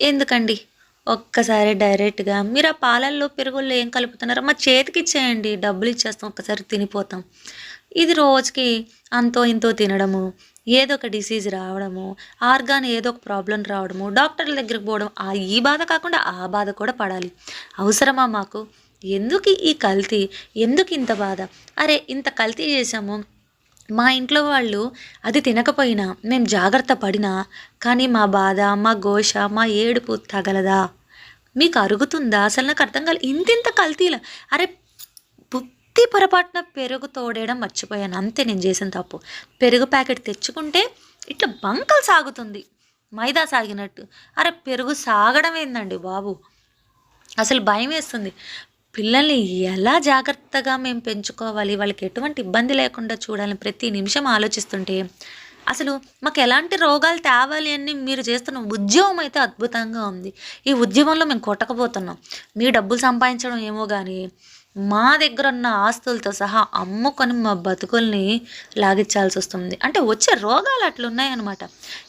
ఎందుకండి? ఒక్కసారి డైరెక్ట్గా మీరు ఆ పాలల్లో పెరుగుల్లో ఏం కలుపుతున్నారో మా చేతికి ఇచ్చేయండి. డబ్బులు ఇచ్చేస్తాం ఒక్కసారి తినిపోతాం. ఇది రోజుకి అంతో ఇంతో తినడము ఏదో ఒక డిసీజ్ రావడము ఆర్గాన్ ఏదో ఒక ప్రాబ్లం రావడము డాక్టర్ల దగ్గరికి పోవడం ఆ ఈ బాధ కాకుండా ఆ బాధ కూడా పడాలి. అవసరమా మాకు? ఎందుకు ఈ కల్తీ? ఎందుకు ఇంత బాధ? అరే ఇంత కల్తీ చేసాము మా ఇంట్లో వాళ్ళు అది తినకపోయినా మేము జాగ్రత్త పడినా కానీ మా బాధ మా ఘోష మా ఏడుపు తగలదా? మీకు అరుగుతుందా? అసలు నాకు అర్థం కాలేదు ఇంతింత కల్తీల. అరే బుద్ధి పొరపాటున పెరుగు తోడేయడం మర్చిపోయాను. అంతే నేను చేసిన తప్పు. పెరుగు ప్యాకెట్ తెచ్చుకుంటే ఇట్లా బంకలు సాగుతుంది. మైదా సాగినట్టు. అరే పెరుగు సాగడం ఏందండి బాబు? అసలు భయం వేస్తుంది. పిల్లల్ని ఎలా జాగ్రత్తగా మేము పెంచుకోవాలి? వాళ్ళకి ఎటువంటి ఇబ్బంది లేకుండా చూడాలని ప్రతి నిమిషం ఆలోచిస్తుంటే అసలు మాకు ఎలాంటి రోగాలు తేవాలి అని మీరు చేస్తున్న ఉద్యమం అయితే అద్భుతంగా ఉంది. ఈ ఉద్యమంలో మేము కొట్టకపోతున్నాం. మీ డబ్బులు సంపాదించడం ఏమో కానీ మా దగ్గర ఉన్న ఆస్తులతో సహా అమ్ముకొని మా బతుకుల్ని లాగించాల్సి వస్తుంది అంటే వచ్చే రోగాలు అట్లున్నాయన్నమాట.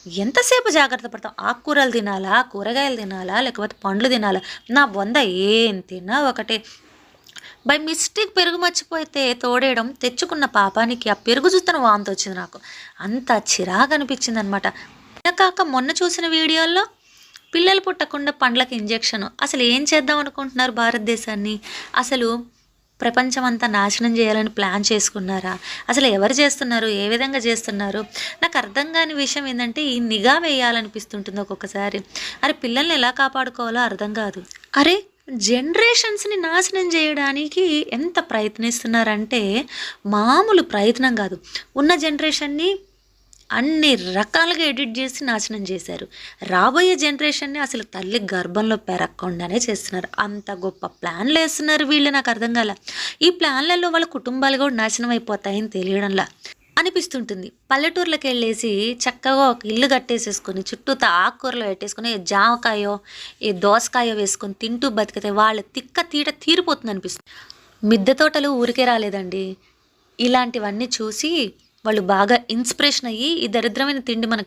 ఎంతసేపు జాగ్రత్త పడతాం? ఆకుకూరలు తినాలా? కూరగాయలు తినాలా? లేకపోతే పండ్లు తినాలా? నా వంద ఏం తిన్నా ఒకటే. బై మిస్టేక్ పెరుగు మర్చిపోతే తోడేయడం తెచ్చుకున్న పాపానికి ఆ పెరుగు చూస్తున్న వాంతి వచ్చింది నాకు. అంత చిరాకు అనిపించింది అనమాట కాక మొన్న చూసిన వీడియోల్లో పిల్లలు పుట్టకుండా పండ్లకు ఇంజెక్షన్. అసలు ఏం చేద్దాం అనుకుంటున్నారు భారతదేశాన్ని? అసలు ప్రపంచం అంతా నాశనం చేయాలని ప్లాన్ చేసుకున్నారా? అసలు ఎవరు చేస్తున్నారు? ఏ విధంగా చేస్తున్నారు? నాకు అర్థం కాని విషయం ఏంటంటే ఈ నిఘా వేయాలనిపిస్తుంటుంది ఒక్కొక్కసారి. అరే పిల్లల్ని ఎలా కాపాడుకోవాలో అర్థం కాదు. అరే జనరేషన్స్ని నాశనం చేయడానికి ఎంత ప్రయత్నిస్తున్నారంటే మామూలు ప్రయత్నం కాదు. ఉన్న జనరేషన్ని అన్ని రకాలుగా ఎడిట్ చేసి నాశనం చేశారు. రాబోయే జనరేషన్ని అసలు తల్లి గర్భంలో పెరగకుండానే చేస్తున్నారు. అంత గొప్ప ప్లాన్లు వేస్తున్నారు వీళ్ళు నాకు అర్థం కాల. ఈ ప్లాన్లలో వాళ్ళ కుటుంబాలు కూడా నాశనం అయిపోతాయని తెలియడంలా అనిపిస్తుంటుంది. పల్లెటూర్లకు వెళ్ళేసి చక్కగా ఒక ఇల్లు కట్టేసేసుకొని చుట్టూతా ఆకుకూరలు పెట్టేసుకొని ఏ జామకాయో ఏ దోసకాయో వేసుకొని తింటూ బతికితే వాళ్ళ తిక్క తీట తీరిపోతుంది అనిపిస్తుంది మిద్దె తోటలు ఊరికే రాలేదండి. ఇలాంటివన్నీ చూసి వాళ్ళు బాగా ఇన్స్పిరేషన్ అయ్యి ఈ దరిద్రమైన తిండి మన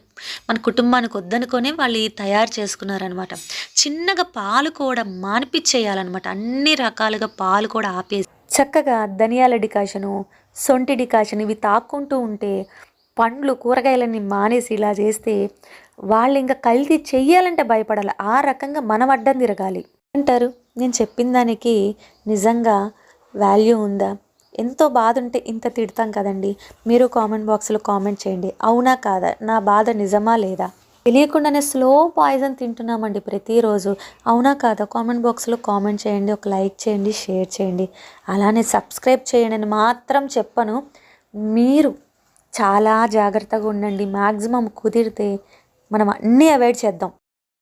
మన కుటుంబానికి వద్దనుకొని వాళ్ళు తయారు చేసుకున్నారనమాట. చిన్నగా పాలు కూడా మానిపించేయాలన్నమాట అన్ని రకాలుగా పాలు కూడా ఆపేసి చక్కగా ధనియాల డికాషను సొంటి డికాషన్ ఇవి తాక్కుంటూ ఉంటే పండ్లు కూరగాయలన్నీ మానేసి ఇలా చేస్తే వాళ్ళు ఇంకా కల్తీ చెయ్యాలంటే భయపడాలి. ఆ రకంగా మనం అడ్డం తిరగాలి. అంటారు. నేను చెప్పిన దానికి నిజంగా వాల్యూ ఉందా? ఎంతో బాధ ఉంటే ఇంత తిడతాం కదండి. మీరు కామెంట్ బాక్స్లో కామెంట్ చేయండి. అవునా కాదా? నా బాధ నిజమా లేదా? తెలియకుండానే స్లో పాయిజన్ తింటున్నామండి ప్రతిరోజు. అవునా కాదా? కామెంట్ బాక్స్లో కామెంట్ చేయండి. ఒక లైక్ చేయండి షేర్ చేయండి. అలానే సబ్స్క్రైబ్ చేయండి అని మాత్రం చెప్పను. మీరు చాలా జాగ్రత్తగా ఉండండి. మ్యాక్సిమం కుదిరితే మనం అన్నీ అవాయిడ్ చేద్దాం.